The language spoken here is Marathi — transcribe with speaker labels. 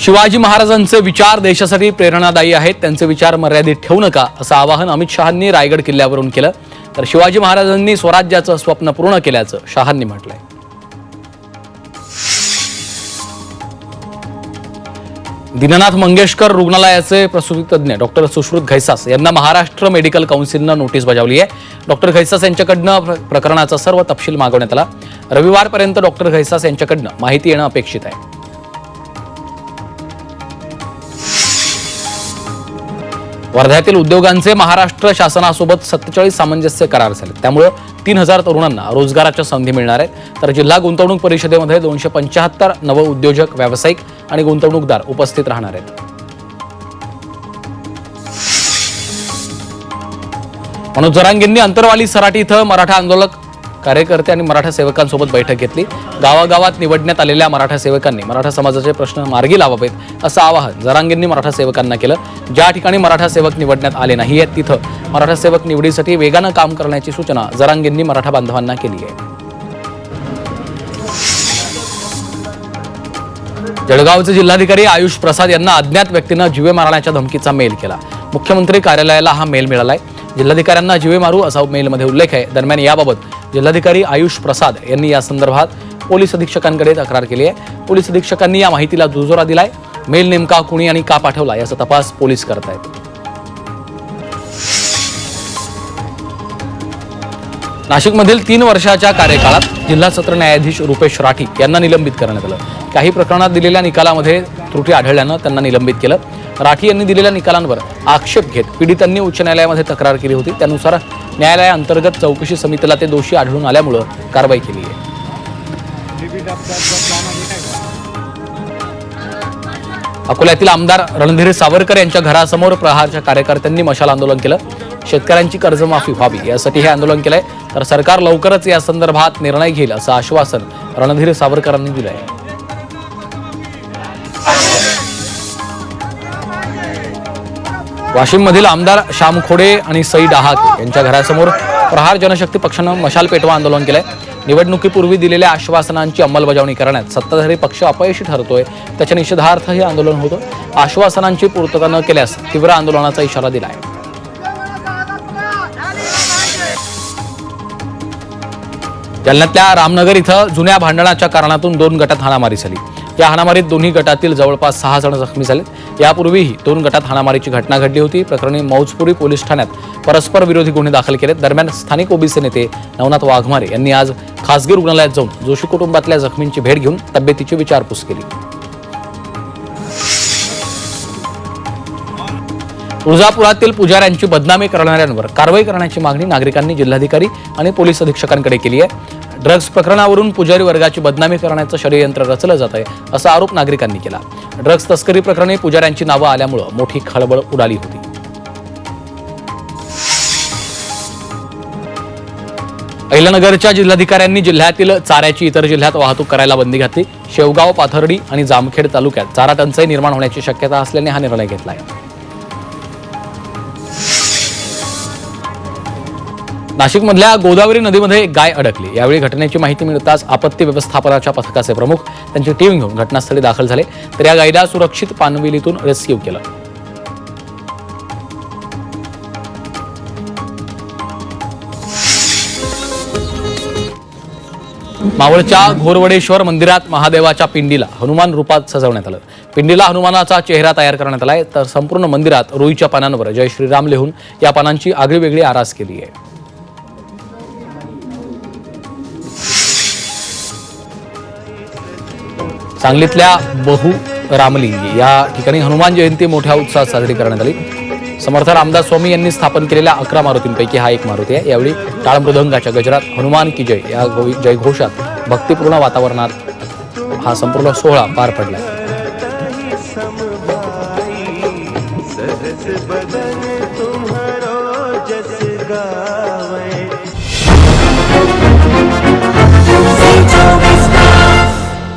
Speaker 1: शिवाजी महाराजांचे विचार देशासाठी प्रेरणादायी आहेत. त्यांचे विचार मर्यादित ठेवू नका असं आवाहन अमित शहांनी रायगड किल्ल्यावरून केलं. तर शिवाजी महाराजांनी स्वराज्याचं स्वप्न पूर्ण केल्याचं शहांनी म्हटलंय. दीननाथ मंगेशकर रुग्णालयाचे प्रसूतीतज्ञ डॉक्टर सुश्रुत घैसास यांना महाराष्ट्र मेडिकल काउन्सिलनं नोटीस बजावली आहे. डॉक्टर घैसास यांच्याकडनं प्रकरणाचा सर्व तपशील मागवण्यात आला. रविवारपर्यंत डॉक्टर घैसास यांच्याकडनं माहिती येणं अपेक्षित आहे. वर्ध्यातील उद्योगांचे महाराष्ट्र शासनासोबत सत्तेचाळीस सामंजस्य करार झाले. त्यामुळं तीन हजार तरुणांना रोजगाराच्या संधी मिळणार आहेत. तर जिल्हा गुंतवणूक परिषदेमध्ये दोनशे पंच्याहत्तर नव उद्योजक व्यावसायिक आणि गुंतवणूकदार उपस्थित राहणार आहेत. मनोज जरांगेंनी अंतरवाली सराटी इथं मराठा आंदोलक कार्यकर्ते आणि मराठा सेवकांसोबत बैठक घेतली. गावागावात निवडण्यात आलेल्या मराठा सेवकांनी मराठा समाजाचे प्रश्न मार्गी लावावेत असं आवाहन जरांगेंनी मराठा सेवकांना केलं. ज्या ठिकाणी मराठा सेवक निवडण्यात आले नाही आहेत तिथं मराठा सेवक निवडीसाठी वेगानं काम करण्याची सूचना जरांगेंनी मराठा बांधवांना केली आहे. जळगावचे जिल्हाधिकारी आयुष प्रसाद यांना अज्ञात व्यक्तीनं जीवे मारण्याच्या धमकीचा मेल केला. मुख्यमंत्री कार्यालयाला हा मेल मिळालाय. जिल्हाधिकाऱ्यांना जीवे मारू असा मेलमध्ये उल्लेख आहे. दरम्यान याबाबत जिल्हाधिकारी आयुष प्रसाद यांनी या संदर्भात पोलीस अधीक्षकांकडे तक्रार केली आहे. पोलीस अधीक्षकांनी या माहितीला दुजोरा दिलाय. मेल नेमका कुणी आणि का पाठवला याचा तपास पोलीस करत आहेत नाशिकमधील तीन वर्षाच्या कार्यकाळात जिल्हा सत्र न्यायाधीश रुपेश राठी यांना निलंबित करण्यात आलं. काही प्रकरणात दिलेल्या निकालामध्ये त्रुटी आढळल्यानं त्यांना निलंबित केलं. राठी यांनी दिलेल्या निकालांवर आक्षेप घेत पीडितांनी उच्च न्यायालयामध्ये तक्रार केली होती. त्यानुसार न्यायालयाअंतर्गत चौकशी समितीला ते दोषी आढळून आल्यामुळं कारवाई केली आहे. अकोल्यातील आमदार रणधीर सावरकर यांच्या घरासमोर प्रहारच्या कार्यकर्त्यांनी मशाल आंदोलन केलं. शेतकऱ्यांची कर्जमाफी व्हावी यासाठी हे आंदोलन केलंय. तर सरकार लवकरच या संदर्भात निर्णय घेईल असं आश्वासन रणधीर सावरकरांनी दिलं आहे वाशिममधील आमदार श्याम खोडे आणि सई डहाक यांच्या घरासमोर प्रहार जनशक्ती पक्षानं मशाल पेटवा आंदोलन केलंय. निवडणुकीपूर्वी दिलेल्या आश्वासनांची अंमलबजावणी करण्यात सत्ताधारी पक्ष अपयशी ठरतोय. त्याच्या निषेधार्थ हे आंदोलन होतं. आश्वासनांची पूर्तता न केल्यास तीव्र आंदोलनाचा इशारा दिलाय. जालन्यातल्या रामनगर इथं जुन्या भांडणाच्या कारणातून दोन गटात हाणामारी झाली. या हाणामारीत दोन्ही गटातील जवळपास सहा जण जखमी झाले यापूर्वीही दोन गटात हाणामारीची घटना घडली होती. प्रकरणी मौजपुरी पोलीस ठाण्यात परस्पर विरोधी गुन्हे दाखल केलेत. दरम्यान स्थानिक ओबीसी नेते नवनाथ वाघमारे यांनी आज खासगी रुग्णालयात जाऊन जोशी कुटुंबातल्या जखमींची भेट घेऊन तब्येतीची विचारपूस केली. तुळजापुरातील पुजाऱ्यांची बदनामी करणाऱ्यांवर कारवाई करण्याची मागणी नागरिकांनी जिल्हाधिकारी आणि पोलीस अधीक्षकांकडे केली आहे. ड्रग्ज प्रकरणावरून पुजारी वर्गाची बदनामी करण्याचं षडयंत्र रचलं जात आहे असा आरोप नागरिकांनी केला. ड्रग्ज तस्करी प्रकरणी पुजाऱ्यांची नावं आल्यामुळं मोठी खळबळ उडाली होती. अहिल्यानगरच्या जिल्हाधिकाऱ्यांनी जिल्ह्यातील चाऱ्याची इतर जिल्ह्यात वाहतूक करायला बंदी घातली. शेवगाव पाथर्डी आणि जामखेड तालुक्यात चारा टंचाई निर्माण होण्याची शक्यता असल्याने हा निर्णय घेतला आहे. नाशिकमधल्या गोदावरी नदीमध्ये गाय अडकली. यावेळी घटनेची माहिती मिळताच आपत्ती व्यवस्थापनाच्या पथकाचे प्रमुख त्यांची टीम घेऊन घटनास्थळी दाखल झाले. तर या गायीला सुरक्षित पानविलीतून रेस्क्यू केलं. मावळच्या घोरवडेश्वर मंदिरात महादेवाच्या पिंडीला हनुमान रूपात सजवण्यात आलं. पिंडीला हनुमानाचा चेहरा तयार करण्यात आलाय. तर संपूर्ण मंदिरात रोईच्या पानांवर जय श्रीराम लिहून या पानांची आगळीवेगळी आरास केली आहे. सांगलीतल्या बहु रामलिंगी. या ठिकाणी हनुमान जयंती मोठ्या उत्साहात साजरी करण्यात आली. समर्थ रामदास स्वामी यांनी स्थापन केलेल्या अकरा मारुतींपैकी हा एक मारुती आहे. यावेळी टाळ मृदंगाच्या गजरात हनुमान की जय या गो- जयघोषात भक्तिपूर्ण वातावरणात हा संपूर्ण सोहळा पार पडला.
Speaker 2: सहस